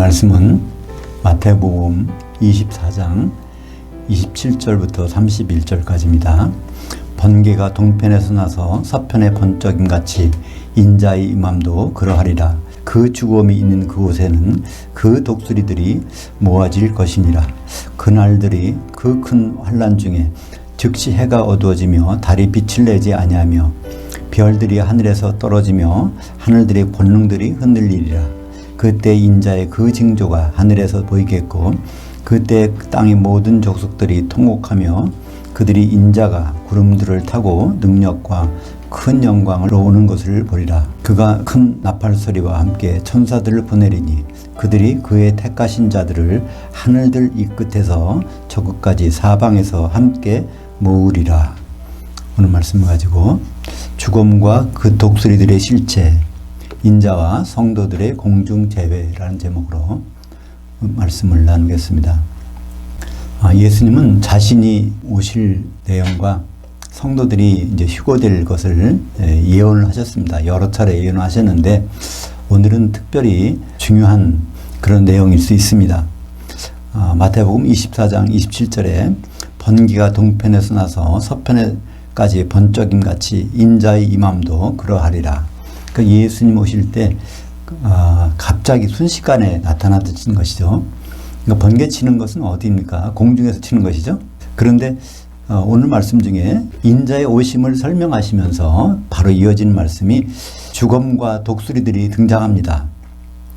말씀은 마태복음 24장 27절부터 31절까지입니다. 번개가 동편에서 나서 서편의 번쩍임 같이 인자의 임함도 그러하리라. 그 죽음이 있는 그곳에는 그 독수리들이 모아질 것이니라. 그날들이 그 큰 환란 중에 즉시 해가 어두워지며 달이 빛을 내지 아니하며 별들이 하늘에서 떨어지며 하늘들의 권능들이 흔들리리라. 그때 인자의 그 징조가 하늘에서 보이겠고 그때 땅의 모든 족속들이 통곡하며 그들이 인자가 구름들을 타고 능력과 큰 영광을 오는 것을 보리라. 그가 큰 나팔 소리와 함께 천사들을 보내리니 그들이 그의 택하신 자들을 하늘들 이 끝에서 저 끝까지 사방에서 함께 모으리라. 오늘 말씀을 가지고 죽음과 그 독수리들의 실체, 인자와 성도들의 공중 재회라는 제목으로 말씀을 나누겠습니다. 아, 예수님은 자신이 오실 내용과 성도들이 이제 휴거될 것을 예, 예언을 하셨습니다. 여러 차례 예언을 하셨는데 오늘은 특별히 중요한 그런 내용일 수 있습니다. 아, 마태복음 24장 27절에 번기가 동편에서 나서 서편에까지 번쩍임 같이 인자의 임함도 그러하리라. 그 예수님 오실 때 아, 갑자기 순식간에 나타나신 것이죠. 그러니까 번개 치는 것은 어디입니까? 공중에서 치는 것이죠. 그런데 어, 오늘 말씀 중에 인자의 오심을 설명하시면서 바로 이어지는 말씀이 죽음과 독수리들이 등장합니다.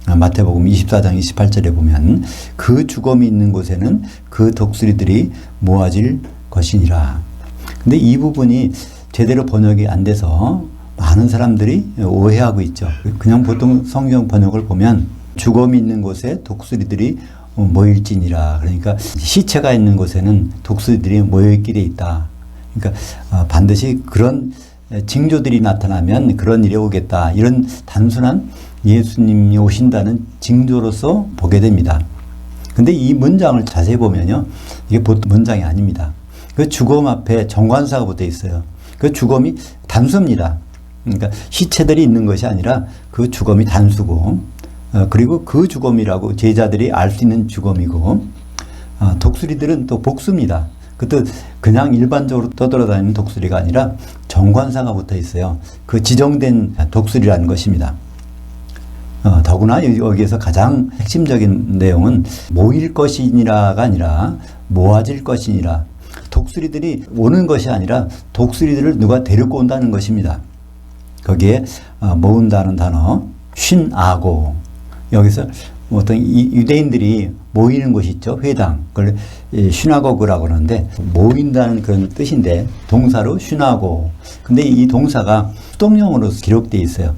아, 마태복음 24장 28절에 보면 그 죽음이 있는 곳에는 그 독수리들이 모아질 것이니라. 근데 이 부분이 제대로 번역이 안 돼서 많은 사람들이 오해하고 있죠. 그냥 보통 성경 번역을 보면 죽음이 있는 곳에 독수리들이 모일지니라. 그러니까 시체가 있는 곳에는 독수리들이 모여있기에 있다. 그러니까 어, 반드시 그런 징조들이 나타나면 그런 일이 오겠다. 이런 단순한 예수님이 오신다는 징조로서 보게 됩니다. 근데 이 문장을 자세히 보면요. 이게 보통 문장이 아닙니다. 그 죽음 앞에 정관사가 붙어 있어요. 그 죽음이 단수입니다. 그러니까 시체들이 있는 것이 아니라 그 죽음이 단수고 어, 그리고 그 죽음이라고 제자들이 알 수 있는 죽음이고 어, 독수리들은 또 복수입니다. 그것도 그냥 일반적으로 떠돌아다니는 독수리가 아니라 정관사가 붙어 있어요. 그 지정된 독수리라는 것입니다. 어, 더구나 여기에서 가장 핵심적인 내용은 모일 것이니라가 아니라 모아질 것이니라. 독수리들이 오는 것이 아니라 독수리들을 누가 데리고 온다는 것입니다. 거기에 어, 모은다는 단어 쉰아고. 여기서 어떤 유대인들이 모이는 곳이 있죠 회당. 그걸 슈나고그라고 하는데 모인다는 그런 뜻인데 동사로 슈나고. 근데 이 동사가 수동형으로 기록되어 있어요.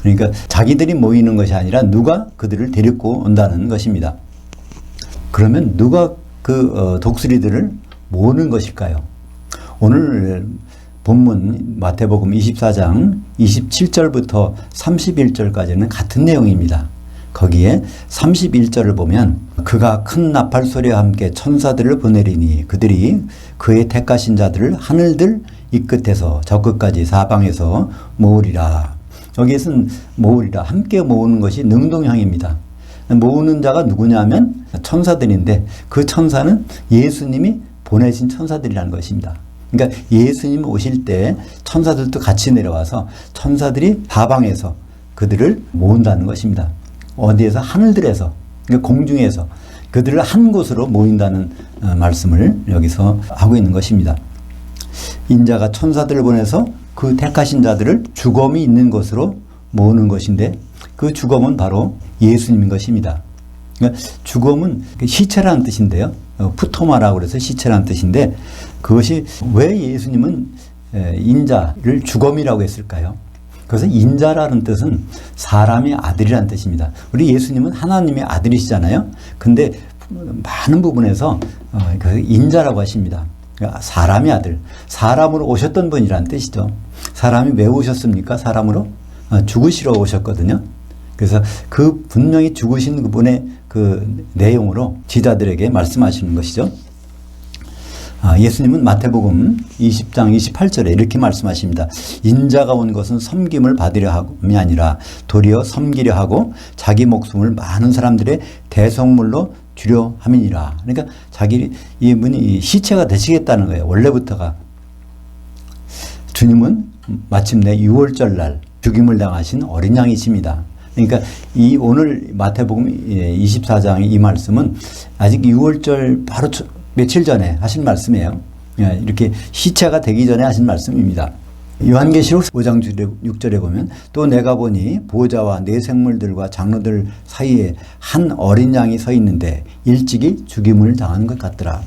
그러니까 자기들이 모이는 것이 아니라 누가 그들을 데리고 온다는 것입니다. 그러면 누가 그 어, 독수리들을 모으는 것일까요? 오늘 본문 마태복음 24장 27절부터 31절까지는 같은 내용입니다. 거기에 31절을 보면 그가 큰 나팔 소리와 함께 천사들을 보내리니 그들이 그의 택하신 자들을 하늘들 이 끝에서 저 끝까지 사방에서 모으리라. 여기에서는 모으리라. 함께 모으는 것이 능동형입니다. 모으는 자가 누구냐면 천사들인데 그 천사는 예수님이 보내신 천사들이라는 것입니다. 그러니까 예수님 오실 때 천사들도 같이 내려와서 천사들이 사방에서 그들을 모은다는 것입니다. 어디에서 하늘들에서 그러니까 공중에서 그들을 한 곳으로 모인다는 어, 말씀을 여기서 하고 있는 것입니다. 인자가 천사들을 보내서 그 택하신 자들을 죽음이 있는 곳으로 모으는 것인데 그 죽음은 바로 예수님인 것입니다. 그러니까 그 시체라는 뜻인데요. 어, 푸토마라고 그래서 시체라는 뜻인데 그것이 왜 예수님은 인자를 죽음이라고 했을까요? 그래서 인자라는 뜻은 사람의 아들이라는 뜻입니다. 우리 예수님은 하나님의 아들이시잖아요. 근데 많은 부분에서 어, 그 인자라고 하십니다. 그러니까 사람의 아들, 사람으로 오셨던 분이라는 뜻이죠. 사람이 왜 오셨습니까? 사람으로 어, 죽으시러 오셨거든요. 그래서 그 분명히 죽으신 그분의 그 내용으로 지자들에게 말씀하시는 것이죠. 아, 예수님은 마태복음 20장 28절에 이렇게 말씀하십니다. 인자가 온 것은 섬김을 받으려 함이 아니라 도리어 섬기려 하고 자기 목숨을 많은 사람들의 대성물로 주려 함이니라. 그러니까 자기 이분이 시체가 되시겠다는 거예요. 원래부터가 주님은 마침내 6월절 날 죽임을 당하신 어린 양이십니다. 그러니까 이 오늘 마태복음 24장의 이 말씀은 아직 6월절 바로 초- 며칠 전에 하신 말씀이에요. 예, 이렇게 시체가 되기 전에 하신 말씀입니다. 요한계시록 5장 6절에 보면 또 내가 보니 보호자와 네 생물들과 장로들 사이에 한 어린 양이 서 있는데 일찍이 죽임을 당한 것 같더라.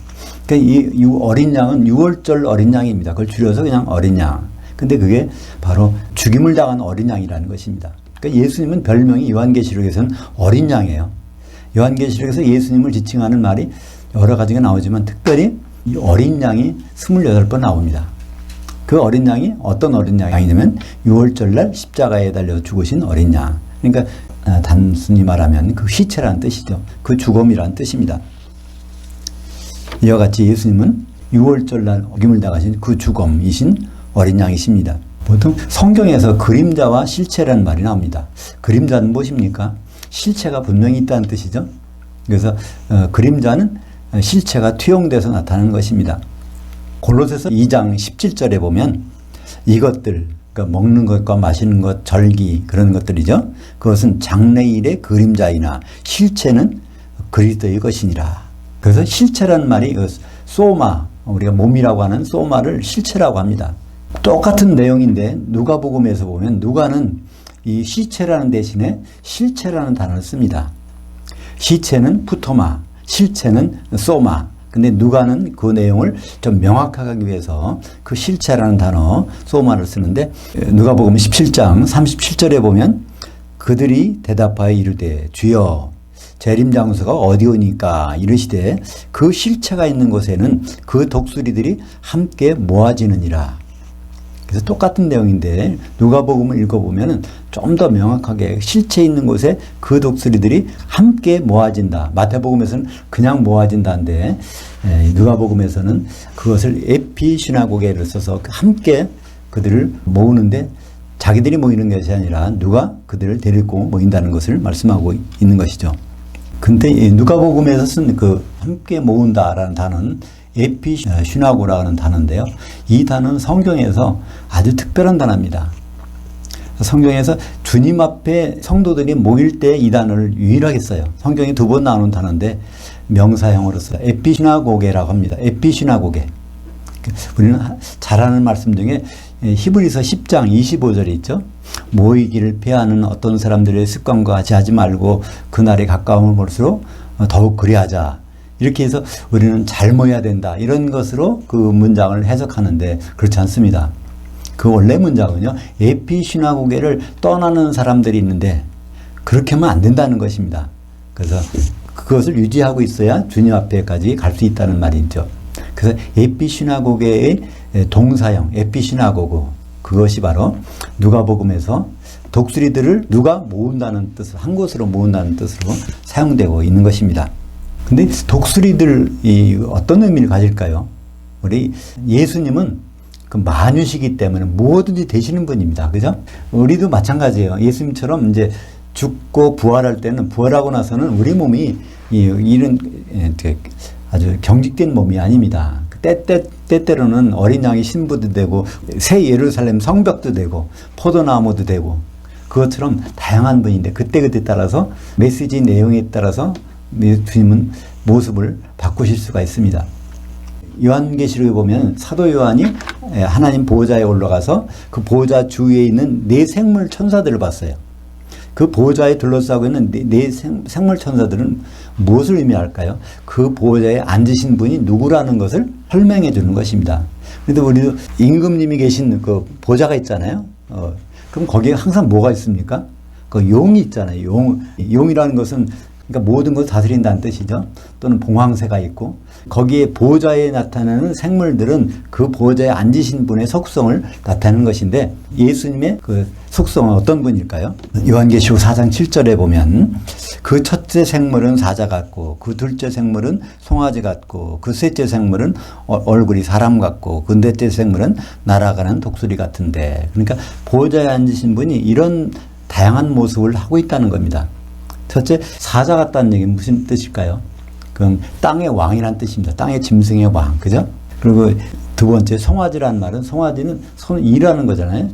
그러니까 이, 이 어린 양은 6월절 어린 양입니다. 그걸 줄여서 그냥 어린 양. 근데 그게 바로 죽임을 당한 어린 양이라는 것입니다. 그러니까 예수님은 별명이 요한계시록에서는 어린 양이에요. 요한계시록에서 예수님을 지칭하는 말이 여러 가지가 나오지만 특별히 이 어린 양이 28번 나옵니다. 그 어린 양이 어떤 어린 양이냐면 6월절 날 십자가에 달려 죽으신 어린 양. 그러니까 아, 단순히 말하면 그 시체라는 뜻이죠. 그 죽음이라는 뜻입니다. 이와 같이 예수님은 6월절 날 어김을 당하신 그 죽음이신 어린 양이십니다. 보통 성경에서 그림자와 실체라는 말이 나옵니다. 그림자는 무엇입니까? 실체가 분명히 있다는 뜻이죠. 그래서 어, 그림자는 실체가 투영돼서 나타나는 것입니다. 골로새서 2장 17절에 보면 이것들 그러니까 먹는 것과 마시는 것, 절기 그런 것들이죠. 그것은 장래일의 그림자이나 실체는 그리스도의 것이니라. 그래서 실체라는 말이 그 소마 우리가 몸이라고 하는 소마를 실체라고 합니다. 똑같은 내용인데 누가복음에서 보면 누가는 이 시체라는 대신에 실체라는 단어를 씁니다. 시체는 푸토마, 실체는 소마. 근데 누가는 그 내용을 좀 명확하게 하기 위해서 그 실체라는 단어 소마를 쓰는데 누가복음 17장 37절에 보면 그들이 대답하여 이르되 주여 재림 장소가 어디오니까 이르시되 그 실체가 있는 곳에는 그 독수리들이 함께 모아지느니라. 그래서 똑같은 내용인데 누가복음을 읽어보면 좀 더 명확하게 실체 있는 곳에 그 독수리들이 함께 모아진다. 마태복음에서는 그냥 모아진다인데 에, 누가복음에서는 그것을 에피시나고게를 써서 함께 그들을 모으는데 자기들이 모이는 것이 아니라 누가 그들을 데리고 모인다는 것을 말씀하고 있는 것이죠. 근데 이 누가복음에서 쓴 그 함께 모은다라는 단어는 에피슈나고라는 단어인데요. 이 단어는 성경에서 아주 특별한 단어입니다. 성경에서 주님 앞에 성도들이 모일 때 이 단어를 유일하게 써요. 성경에 두 번 나오는 단어인데 명사형으로 써요. 에피시나고게라고 합니다. 에피시나고게. 우리는 잘 아는 말씀 중에 히브리서 10장 25절에 있죠. 모이기를 피하는 어떤 사람들의 습관과 같이 하지 말고 그날에 가까움을 볼수록 더욱 그리하자. 이렇게 해서 우리는 잘 모여야 된다. 이런 것으로 그 문장을 해석하는데 그렇지 않습니다. 그 원래 문장은요. 에피시나고게를 떠나는 사람들이 있는데 그렇게 하면 안 된다는 것입니다. 그래서 그것을 유지하고 있어야 주님 앞에까지 갈 수 있다는 말이죠. 그래서 에피시나고게의 동사형 에피시나고고 그것이 바로 누가복음에서 독수리들을 누가 모은다는 뜻으로 한 곳으로 모은다는 뜻으로 사용되고 있는 것입니다. 근데 독수리들이 어떤 의미를 가질까요? 우리 예수님은 그 만유시기 때문에 무엇든지 되시는 분입니다. 그죠? 우리도 마찬가지예요. 예수님처럼 이제 죽고 부활할 때는 부활하고 나서는 우리 몸이 이, 이런 아주 경직된 몸이 아닙니다. 때때 때때로는 어린 양이 신부도 되고 새 예루살렘 성벽도 되고 포도나무도 되고 그것처럼 다양한 분인데 그때 그때 따라서 메시지 내용에 따라서 주님은 모습을 바꾸실 수가 있습니다. 요한계시록에 보면 사도 요한이 하나님 보호자에 올라가서 그 보호자 주위에 있는 네 생물 천사들을 봤어요. 그 보호자에 둘러싸고 있는 네, 네 생, 생물 천사들은 무엇을 의미할까요? 그 보호자에 앉으신 분이 누구라는 것을 설명해 주는 것입니다. 그런데 우리도 임금님이 계신 그 보좌가 있잖아요. 어, 그럼 거기에 항상 뭐가 있습니까? 그 용이 있잖아요. 용, 용이라는 것은 그러니까 모든 것을 다스린다는 뜻이죠. 또는 봉황새가 있고 거기에 보좌에 나타나는 생물들은 그 보좌에 앉으신 분의 속성을 나타내는 것인데 예수님의 그 속성은 어떤 분일까요? 요한계시록 4장 7절에 보면 그 첫째 생물은 사자 같고 그 둘째 생물은 송아지 같고 그 셋째 생물은 어- 얼굴이 사람 같고 그 넷째 생물은 날아가는 독수리 같은데 그러니까 보좌에 앉으신 분이 이런 다양한 모습을 하고 있다는 겁니다. 첫째 사자 같다는 얘기는 무슨 뜻일까요? 그건 땅의 왕이란 뜻입니다. 땅의 짐승의 왕, 그죠? 그리고 두 번째 송아지라는 말은 송아지는 손 일하는 거잖아요.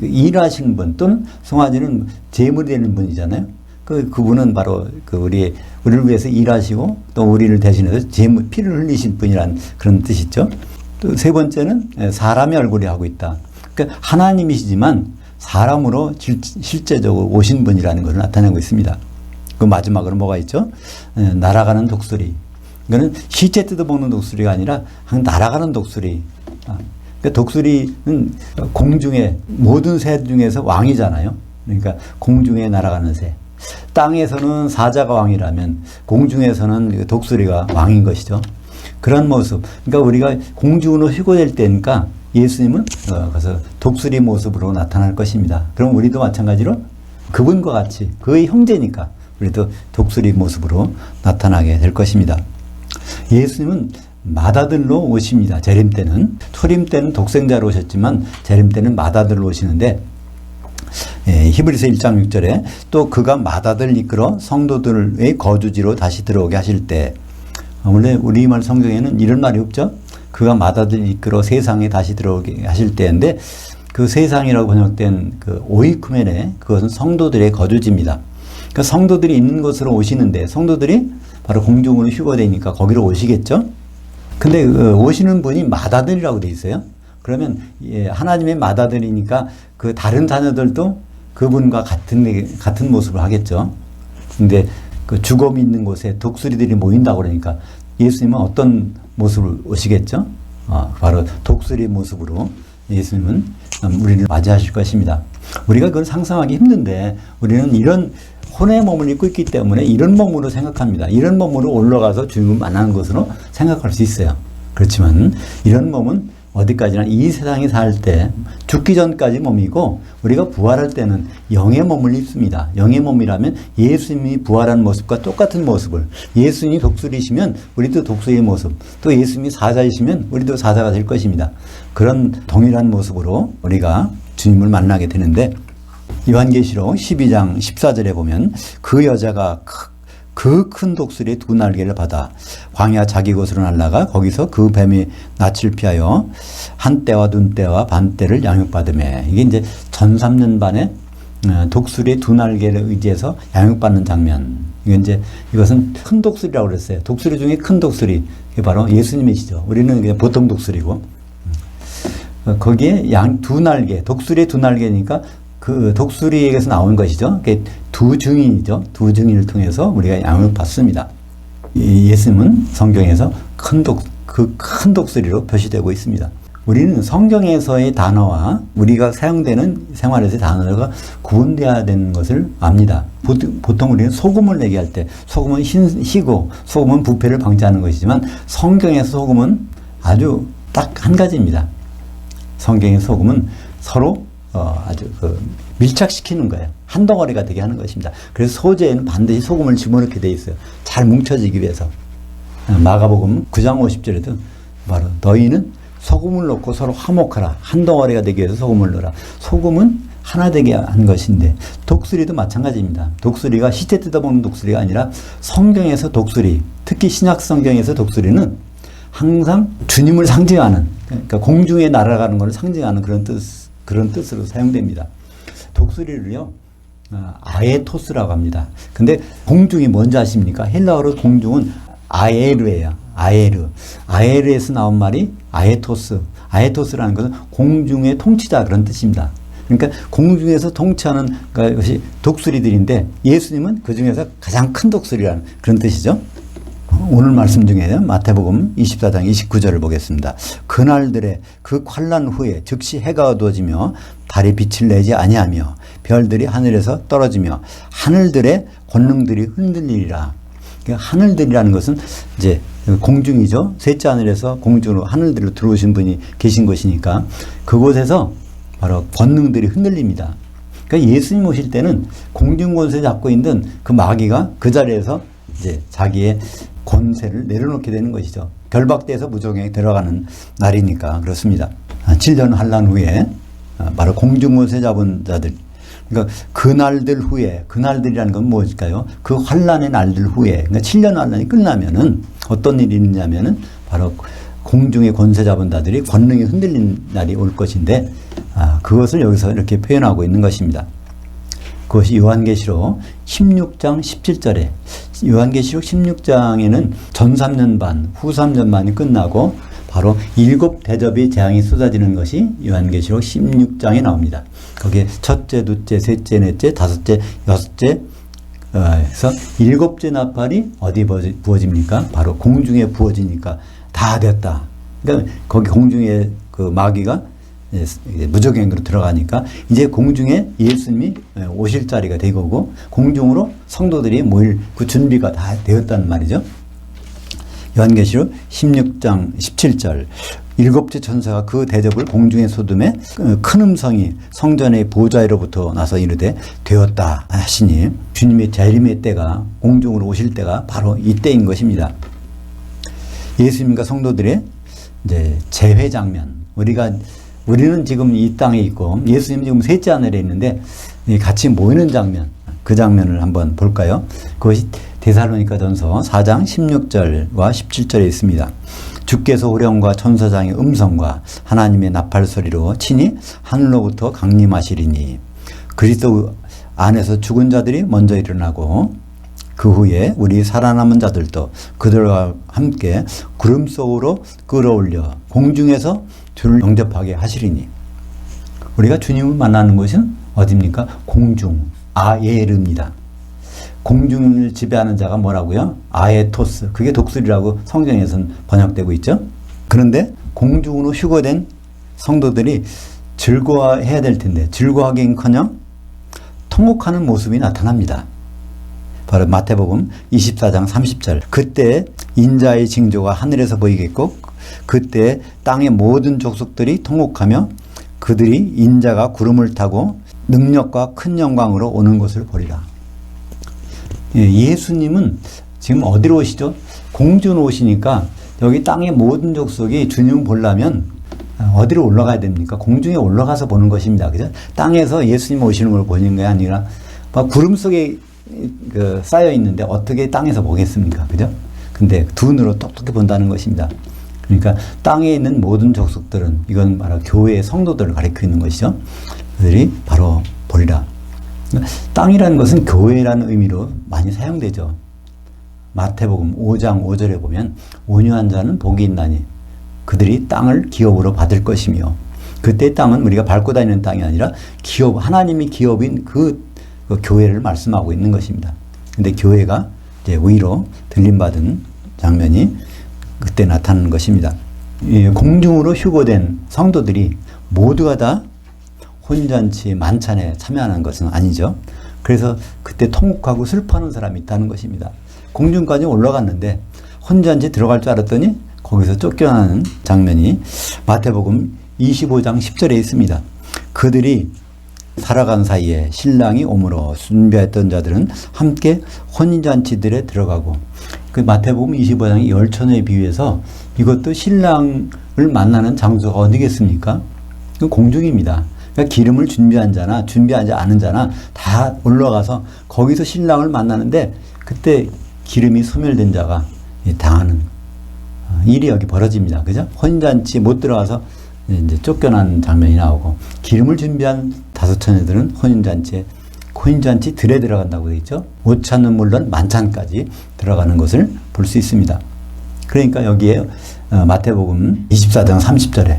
일하시는 분 또는 송아지는 재물이 되는 분이잖아요. 그 그분은 바로 그 우리 우리를 위해서 일하시고 또 우리를 대신해서 재물 피를 흘리신 분이란 그런 뜻이죠. 또 세 번째는 사람의 얼굴이 하고 있다. 그러니까 하나님이시지만 사람으로 질- 실제적으로 오신 분이라는 것을 나타내고 있습니다. 그 마지막으로 뭐가 있죠? 에, 날아가는 독수리. 이거는 시체 뜯어먹는 독수리가 아니라 한 날아가는 독수리. 아, 그러니까 독수리는 공중에 모든 새 중에서 왕이잖아요. 그러니까 공중에 날아가는 새. 땅에서는 사자가 왕이라면 공중에서는 독수리가 왕인 것이죠. 그런 모습. 그러니까 우리가 공중으로 휘고될 때니까 예수님은 어, 그래서 독수리 모습으로 나타날 것입니다. 그럼 우리도 마찬가지로 그분과 같이 그의 형제니까 우리도 독수리 모습으로 나타나게 될 것입니다. 예수님은 마다들로 오십니다. 재림 때는 초림 때는 독생자로 오셨지만 재림 때는 마다들로 오시는데 예, 히브리서 1장 6절에 또 그가 마다들 이끌어 성도들의 거주지로 다시 들어오게 하실 때 어, 원래 우리말 성경에는 이런 말이 없죠. 그가 마다들 이끌어 세상에 다시 들어오게 하실 때인데 그 세상이라고 번역된 그 오이쿠멘에 그것은 성도들의 거주지입니다. 그러니까 성도들이 있는 곳으로 오시는데 성도들이 바로 공중으로 휴거되니까 거기로 오시겠죠. 근데 그 오시는 분이 마다들이라고 돼 있어요. 그러면 예, 하나님의 마다들이니까 그 다른 자녀들도 그분과 같은 같은 모습을 하겠죠. 근데 그 죽음이 있는 곳에 독수리들이 모인다고 그러니까 예수님은 어떤 모습을 오시겠죠? 어, 바로 독수리 모습으로 예수님은 음, 우리를 맞이하실 것입니다. 우리가 그건 상상하기 힘든데 우리는 이런 혼의 몸을 입고 있기 때문에 이런 몸으로 생각합니다. 이런 몸으로 올라가서 주님을 만나는 것으로 생각할 수 있어요. 그렇지만 이런 몸은 어디까지나 이 세상에 살 때 죽기 전까지 몸이고 우리가 부활할 때는 영의 몸을 입습니다. 영의 몸이라면 예수님이 부활한 모습과 똑같은 모습을 예수님이 독수리시면 우리도 독수리의 모습 또 예수님이 사자이시면 우리도 사자가 될 것입니다. 그런 동일한 모습으로 우리가 주님을 만나게 되는데 요한계시록 12장 14절에 보면 그 여자가 그 큰 독수리의 두 날개를 받아 광야 자기 곳으로 날라가 거기서 그 뱀이 낯을 피하여 한때와 눈때와 반때를 양육받음에 이게 이제 전 3년 반에 어, 독수리의 두 날개를 의지해서 양육받는 장면. 이건 이제 이것은 큰 독수리라고 그랬어요. 독수리 중에 큰 독수리. 이게 바로 예수님이시죠. 우리는 그냥 보통 독수리고. 어, 거기에 양 두 날개, 독수리의 두 날개니까 그 독수리에게서 나온 것이죠. 두 증인이죠. 두 증인을 통해서 우리가 양을 받습니다. 이 예수님은 성경에서 큰 독, 그 큰 독수리로 표시되고 있습니다. 우리는 성경에서의 단어와 우리가 사용되는 생활에서의 단어가 구분되어야 되는 것을 압니다. 보통, 우리는 소금을 얘기할 때 소금은 흰, 희고 소금은 부패를 방지하는 것이지만 성경에서 소금은 아주 딱 한 가지입니다. 성경의 소금은 서로 어, 아주 그 밀착시키는 거예요. 한 덩어리가 되게 하는 것입니다. 그래서 소재에는 반드시 소금을 집어넣게 돼 있어요. 잘 뭉쳐지기 위해서. 마가복음 9장 50절에도 바로 너희는 소금을 넣고 서로 화목하라. 한 덩어리가 되기 위해서 소금을 넣어라. 소금은 하나 되게 한 것인데 독수리도 마찬가지입니다. 독수리가 시체 뜯어먹는 독수리가 아니라 성경에서 독수리, 특히 신약 성경에서 독수리는 항상 주님을 상징하는 그러니까 공중에 날아가는 것을 상징하는 그런 뜻 그런 뜻으로 사용됩니다. 독수리를요 아, 아에토스라고 합니다. 근데 공중이 뭔지 아십니까? 헬라어로 공중은 아에르예요. 아에르. 아에르에서 나온 말이 아에토스. 아에토스라는 것은 공중의 통치자 그런 뜻입니다. 그러니까 공중에서 통치하는 것이 독수리들인데 예수님은 그 중에서 가장 큰 독수리라는 그런 뜻이죠. 오늘 말씀 중에 마태복음 24장 29절을 보겠습니다. 그날들의 그 환란 후에 즉시 해가 어두워지며 달이 빛을 내지 아니하며 별들이 하늘에서 떨어지며 하늘들의 권능들이 흔들리리라. 그러니까 하늘들이라는 것은 이제 공중이죠. 셋째 하늘에서 공중으로 하늘들로 들어오신 분이 계신 것이니까 그곳에서 바로 권능들이 흔들립니다. 그러니까 예수님 오실 때는 공중 권세 잡고 있는 그 마귀가 그 자리에서 이제 자기의 권세를 내려놓게 되는 것이죠. 결박돼서 무적에 들어가는 날이니까 그렇습니다. 7년 환란 후에 아, 바로 공중 권세 잡은 자들 그러니까 그 날들 후에 그 날들이라는 건 무엇일까요? 그 환란의 날들 후에 그러니까 7년 환란이 끝나면은 어떤 일이 있냐면은 바로 공중의 권세 잡은 자들이 권능이 흔들린 날이 올 것인데 아, 그것을 여기서 이렇게 표현하고 있는 것입니다. 그것이 요한계시록 16장 17절에 요한계시록 16장에는 전 3년 반, 후 3년 반이 끝나고 바로 일곱 대접이 재앙이 쏟아지는 것이 요한계시록 16장에 나옵니다. 거기에 첫째, 둘째, 셋째, 넷째, 다섯째, 여섯째 에서 일곱째 나팔이 어디 부어집니까? 바로 공중에 부어지니까 다 됐다. 그러니까 거기 공중에 그 마귀가 무적행으로 들어가니까 이제 공중에 예수님이 오실 자리가 되고 공중으로 성도들이 모일 그 준비가 다 되었다는 말이죠. 요한계시록 16장 17절 일곱째 천사가 그 대접을 공중에 쏟음에 큰 음성이 성전의 보좌로부터 나서 이르되 되었다 하시니 주님의 재림의 때가 공중으로 오실 때가 바로 이때인 것입니다. 예수님과 성도들의 이제 재회 장면 우리가 우리는 지금 이 땅에 있고 예수님 지금 셋째 하늘에 있는데 이 같이 모이는 장면 그 장면을 한번 볼까요? 그것이 데살로니가 전서 4장 16절과 17절에 있습니다. 주께서 호령과 천사장의 음성과 하나님의 나팔 소리로 친히 하늘로부터 강림하시리니 그리스도 안에서 죽은 자들이 먼저 일어나고 그 후에 우리 살아남은 자들도 그들과 함께 구름 속으로 끌어올려 공중에서 주를 영접하게 하시리니 우리가 주님을 만나는 곳은 어디입니까? 공중 아예르입니다. 공중을 지배하는 자가 뭐라고요? 아에토스. 그게 독수리라고 성경에서는 번역되고 있죠. 그런데 공중으로 휴거된 성도들이 즐거워해야 될 텐데 즐거워하긴커녕 통곡하는 모습이 나타납니다. 바로 마태복음 24장 30절. 그때 인자의 징조가 하늘에서 보이겠고 그때 땅의 모든 족속들이 통곡하며 그들이 인자가 구름을 타고 능력과 큰 영광으로 오는 것을 보리라. 예, 예수님은 지금 어디로 오시죠? 공주로 오시니까 여기 땅의 모든 족속이 주님 보려면 어디로 올라가야 됩니까? 공중에 올라가서 보는 것입니다. 그죠? 땅에서 예수님 오시는 걸 보는 게 아니라 막 구름 속에 그 쌓여 있는데 어떻게 땅에서 보겠습니까? 그죠? 근데 두 눈으로 똑똑히 본다는 것입니다. 그러니까 땅에 있는 모든 족속들은 이건 바로 교회의 성도들을 가리켜 있는 것이죠. 그들이 바로 보리라. 땅이라는 것은 교회라는 의미로 많이 사용되죠. 마태복음 5장 5절에 보면 온유한 자는 복이 있나니 그들이 땅을 기업으로 받을 것이며 그때 땅은 우리가 밟고 다니는 땅이 아니라 기업 하나님이 기업인 그, 그 교회를 말씀하고 있는 것입니다. 근데 교회가 이제 위로 들림 받은 장면이 그때 나타나는 것입니다. 이 공중으로 휴거된 성도들이 모두가 다 혼잔치 만찬에 참여하는 것은 아니죠. 그래서 그때 통곡하고 슬퍼하는 사람이 있다는 것입니다. 공중까지 올라갔는데 혼잔치 들어갈 줄 알았더니 거기서 쫓겨나는 장면이 마태복음 25장 10절에 있습니다. 그들이 살아간 사이에 신랑이 오므로 준비했던 자들은 함께 혼인잔치들에 들어가고 그 마태복음 25장이 열천에 비유해서 이것도 신랑을 만나는 장소가 어디겠습니까? 그 공중입니다. 그러니까 기름을 준비한 자나 준비하지 않은 자나 다 올라가서 거기서 신랑을 만나는데 그때 기름이 소멸된 자가 당하는 일이 여기 벌어집니다. 그죠? 혼잔치 못 들어가서 이제 쫓겨난 장면이 나오고 기름을 준비한 다섯 처녀들은 혼인잔치에 혼인잔치 들에 들어간다고 되어 있죠. 오찬은 물론 만찬까지 들어가는 것을 볼 수 있습니다. 그러니까 여기에 어, 마태복음 24장 30절에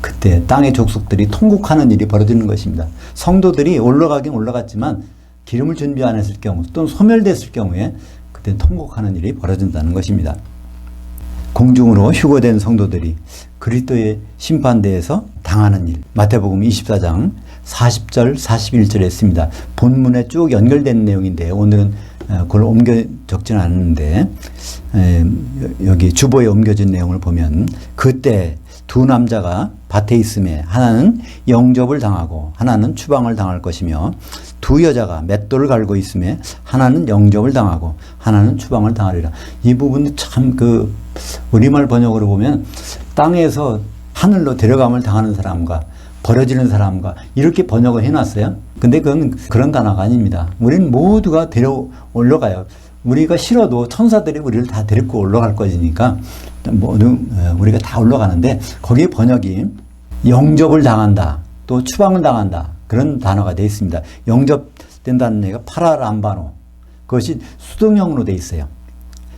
그때 땅의 족속들이 통곡하는 일이 벌어지는 것입니다. 성도들이 올라가긴 올라갔지만 기름을 준비 안 했을 경우 또는 소멸됐을 경우에 그때 통곡하는 일이 벌어진다는 것입니다. 공중으로 휴거된 성도들이 그리스도의 심판대에서 당 당하는 일. 마태복음 24장 40절 41절에 있습니다. 본문에 쭉 연결된 내용인데 오늘은 어, 그걸 옮겨 않는데 에, 여기 주보에 옮겨진 내용을 보면 그때 두 남자가 밭에 있음에 하나는 영접을 당하고 하나는 추방을 당할 것이며 두 여자가 맷돌을 갈고 있음에 하나는 영접을 당하고 하나는 추방을 당하리라. 이 부분도 참그 우리말 번역으로 보면 땅에서 하늘로 데려감을 당하는 사람과 버려지는 사람과 이렇게 번역을 해놨어요. 근데 그건 그런 단어가 아닙니다. 우리는 모두가 데려 올라가요. 우리가 싫어도 천사들이 우리를 다 데리고 올라갈 것이니까 모두 어, 우리가 다 올라가는데 거기에 번역이 영접을 당한다 또 추방을 당한다 그런 단어가 되어 있습니다. 영접된다는 얘기가 파라람바노 그것이 수동형으로 되어 있어요.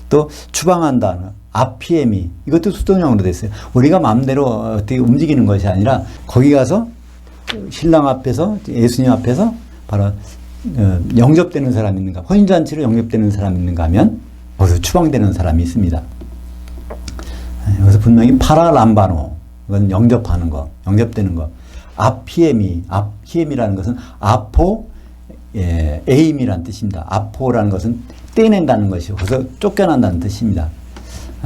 또 추방한다 아 피에미 이것도 수동형으로 있어요. 우리가 마음대로 어떻게 움직이는 것이 아니라 거기 가서 신랑 앞에서 예수님 앞에서 바로 어, 영접되는 사람이 있는가 혼인잔치로 영접되는 사람이 있는가 하면 거기서 추방되는 사람이 있습니다. 여기서 분명히 파라람바노 그건 영접하는 거 영접되는 거 아피에미 아피엠이라는 것은 아포 예, 에임이라는 뜻입니다. 아포라는 것은 떼낸다는 것이고 그래서 쫓겨난다는 뜻입니다.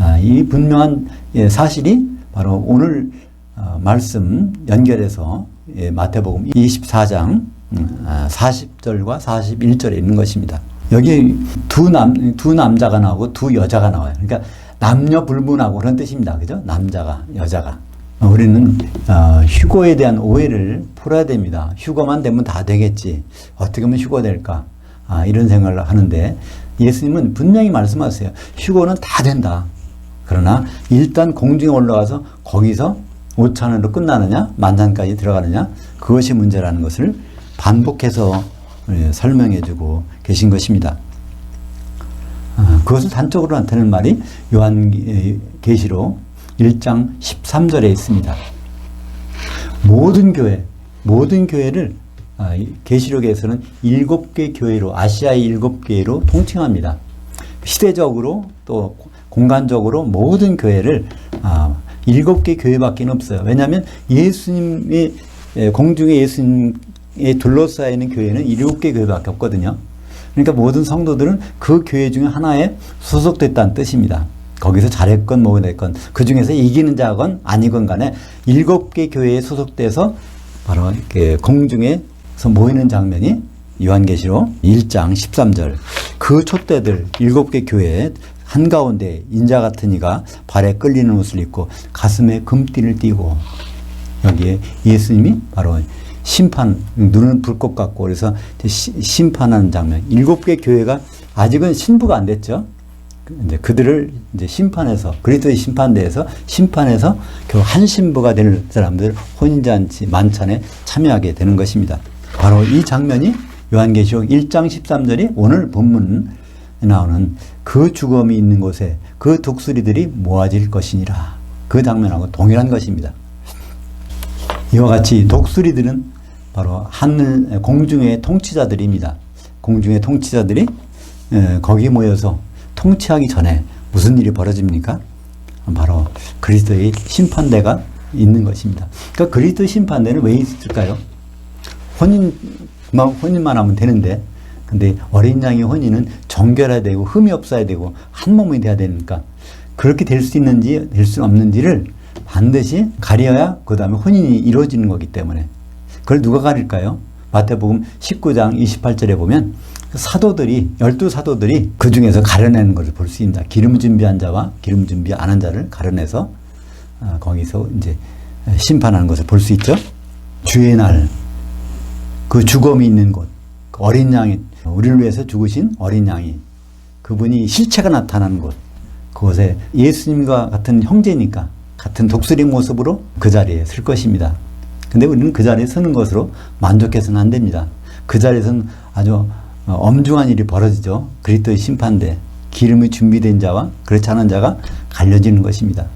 아, 이 분명한 예, 사실이 바로 오늘 어, 말씀 연결해서 예, 마태복음 24장 음, 아, 40절과 41절에 있는 것입니다. 여기 두 남, 두 남자가 나오고 두 여자가 나와요. 그러니까 남녀 불문하고 그런 뜻입니다. 그죠? 남자가, 여자가. 어, 우리는 어, 휴거에 대한 오해를 풀어야 됩니다. 휴거만 되면 다 되겠지. 어떻게 하면 휴거 될까? 아, 이런 생각을 하는데 예수님은 분명히 말씀하세요. 휴거는 다 된다. 그러나 일단 공중에 올라가서 거기서 오찬으로 끝나느냐, 만찬까지 들어가느냐, 그것이 문제라는 것을 반복해서 예, 설명해 주고 계신 것입니다. 아, 그것을 단적으로 나타내는 말이 요한계시록 1장 13절에 있습니다. 모든 교회, 모든 교회를 아, 이 계시록에서는 일곱 개 교회로 아시아의 일곱 개로 통칭합니다. 시대적으로 또 공간적으로 모든 교회를 아, 일곱 개 교회밖에 없어요. 왜냐하면 예수님이 예, 공중에 예수님에 둘러싸여 있는 교회는 일곱 개 교회밖에 없거든요. 그러니까 모든 성도들은 그 교회 중에 하나에 소속됐다는 뜻입니다. 거기서 잘했건 뭐됐건 그 중에서 이기는 자건 아니건 간에 일곱 개 교회에 소속돼서 바로 이렇게 공중에서 모이는 장면이 요한계시록 1장 13절 그 촛대들 일곱 개 교회 한가운데 인자 같은 이가 발에 끌리는 옷을 입고 가슴에 금띠를 띠고 여기에 예수님이 바로 심판 눈은 불꽃 같고 그래서 시- 심판하는 장면 일곱 개 교회가 아직은 신부가 안 됐죠. 이제 그들을 이제 심판해서 그리스도의 심판대에서 심판해서 결국 한 신부가 될 사람들 혼인잔치 만찬에 참여하게 되는 것입니다. 바로 이 장면이 요한계시록 1장 13절이 오늘 본문에 나오는 그 죽음이 있는 곳에 그 독수리들이 모아질 것이니라. 그 장면하고 동일한 것입니다. 이와 같이 독수리들은 바로 하늘 공중의 통치자들입니다. 공중의 통치자들이 에, 거기 모여서 통치하기 전에 무슨 일이 벌어집니까? 바로 그리스도의 심판대가 있는 것입니다. 그러니까 그리스도 심판대는 왜 있을까요? 혼인만 혼인만 하면 되는데 근데 어린 양의 혼인은 정결해야 되고 흠이 없어야 되고 한 몸이 돼야 되니까 그렇게 될 수 있는지 될 수 없는지를 반드시 가려야 그 다음에 혼인이 이루어지는 거기 때문에 그걸 누가 가릴까요? 마태복음 19장 28절에 보면 사도들이 열두 사도들이 그 중에서 가려내는 것을 볼 수 있습니다. 기름 준비한 자와 기름 준비 안 한 자를 가려내서 아, 거기서 이제 심판하는 것을 볼 수 있죠. 주의 날그 죽음이 있는 곳, 그 어린 양이 우리를 위해서 죽으신 어린 양이 그분이 실체가 나타나는 곳, 그곳에 예수님과 같은 형제니까 같은 독수리 모습으로 그 자리에 설 것입니다. 근데 우리는 그 자리에 서는 것으로 만족해서는 안 됩니다. 그 자리에서는 아주 어, 엄중한 일이 벌어지죠. 그리스도의 심판대 기름이 준비된 자와 그렇지 않은 자가 갈려지는 것입니다.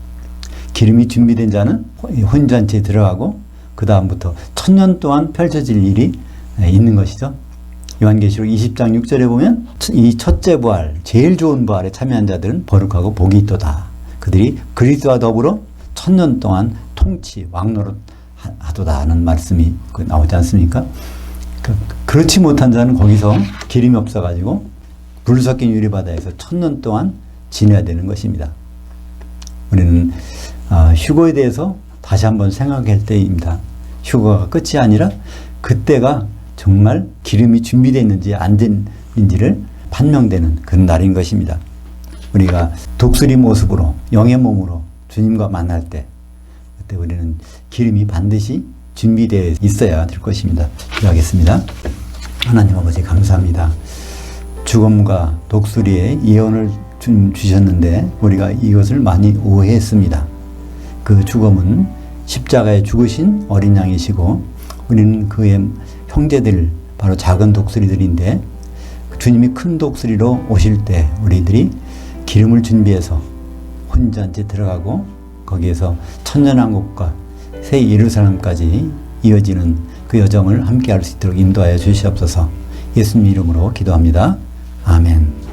기름이 준비된 자는 혼잔치에 들어가고 그 다음부터 천년 동안 펼쳐질 일이 있는 것이죠. 요한계시록 20장 6절에 보면 이 첫째 부활, 제일 좋은 부활에 참여한 자들은 거룩하고 복이 있도다. 그들이 그리스도와 더불어 천년 동안 통치, 왕노릇 하- 하도다 하는 말씀이 그 나오지 않습니까? 그, 그렇지 못한 자는 거기서 기름이 없어가지고 불 섞인 유리바다에서 천년 동안 지내야 되는 것입니다. 우리는 아, 휴거에 대해서 다시 한번 생각할 때입니다. 휴거가 끝이 아니라 그때가 정말 기름이 준비되어 있는지 안 됐는지를 판명되는 그런 날인 것입니다. 우리가 독수리 모습으로 영의 몸으로 주님과 만날 때 그때 우리는 기름이 반드시 준비되어 있어야 될 것입니다. 기도하겠습니다. 하나님 아버지 감사합니다. 죽음과 독수리의 예언을 주- 주셨는데 우리가 이것을 많이 오해했습니다. 그 죽음은 십자가에 죽으신 어린 양이시고 우리는 그의 형제들 바로 작은 독수리들인데 주님이 큰 독수리로 오실 때 우리들이 기름을 준비해서 혼잔지 들어가고 거기에서 천년왕국과 새 예루살렘까지 이어지는 그 여정을 함께 할 수 있도록 인도하여 주시옵소서 예수님 이름으로 기도합니다. 아멘.